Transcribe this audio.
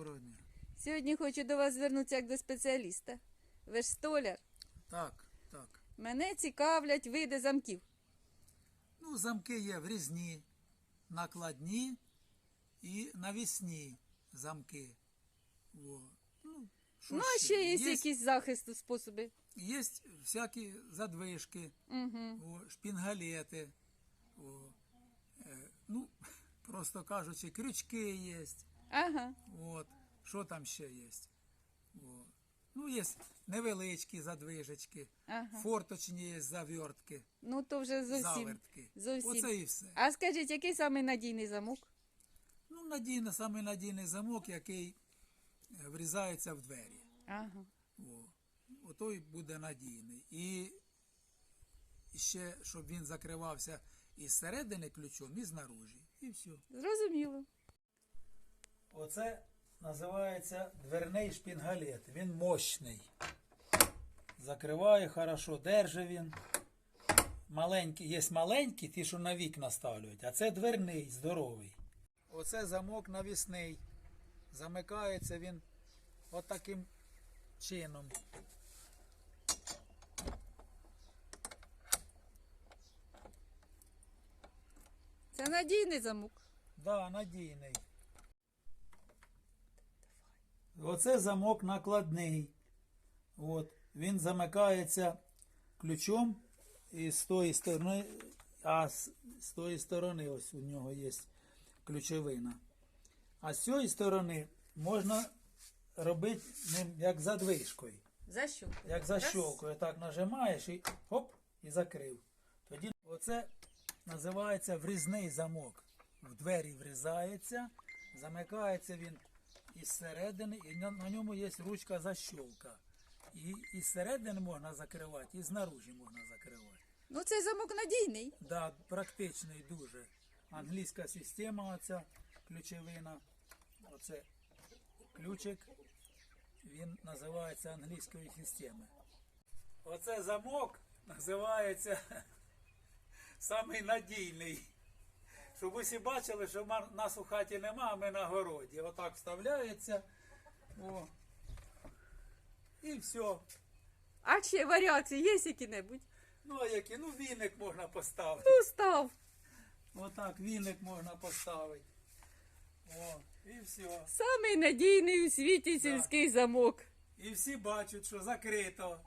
Доброго дня. Сьогодні хочу до вас звернутися як до спеціаліста. Ви ж столяр. Так, так. Мене цікавлять види замків. Ну, замки є врізні, накладні і навісні замки. О. Ну, що ну, а ще є, Є, якісь захисту способи. є всякі задвижки, Угу. о, шпінгалети. О. Е, ну, просто кажучи, крючки є. Ага. От. Що там ще є? О. Ну, є невеличкі задвижечки, Ага. форточні є завертки, Ну то вже зовсім. завертки. зовсім. Оце і все. А скажіть, який самий надійний замок? Ну, надійний, саме надійний замок, який е, врізається в двері. Ага. О. Отой буде надійний. І ще, щоб він закривався із середини ключом, і знаружі. І все. Зрозуміло. Оце називається дверний шпінгалет. Він мощний. Закриває хорошо, держи він. Маленький, є маленькі, ті, що на вікна ставлять, а це дверний, здоровий. Оце замок навісний. Замикається він отаким чином. Це надійний замок. Да, надійний. Оце замок накладний. От. Він замикається ключом і з тої сторони, а з, з тої сторони ось у нього є ключовина. А з цієї сторони можна робити ним як задвижкою. За що? Як защолкою, так нажимаєш і хоп, і закрив. Тоді оце називається врізний замок. В двері врізається, замикається він із середини, і на, на ньому є ручка защолка. І із середини можна закривати, і знаружі можна закривати. Ну цей замок надійний. Да, практичний дуже. Англійська система, оця ключовина. Оце ключик. Він називається англійської системи. Оце замок називається самий надійний. Щоб усі бачили, що нас у хаті нема, а ми на городі. Отак вставляється. О. І все. А ще варіації є які-небудь? Ну, а які? Ну, віник можна поставити. Ну, став. Отак віник можна поставити. О, і все. Самий надійний у світі сільський замок. І всі бачать, що закрито.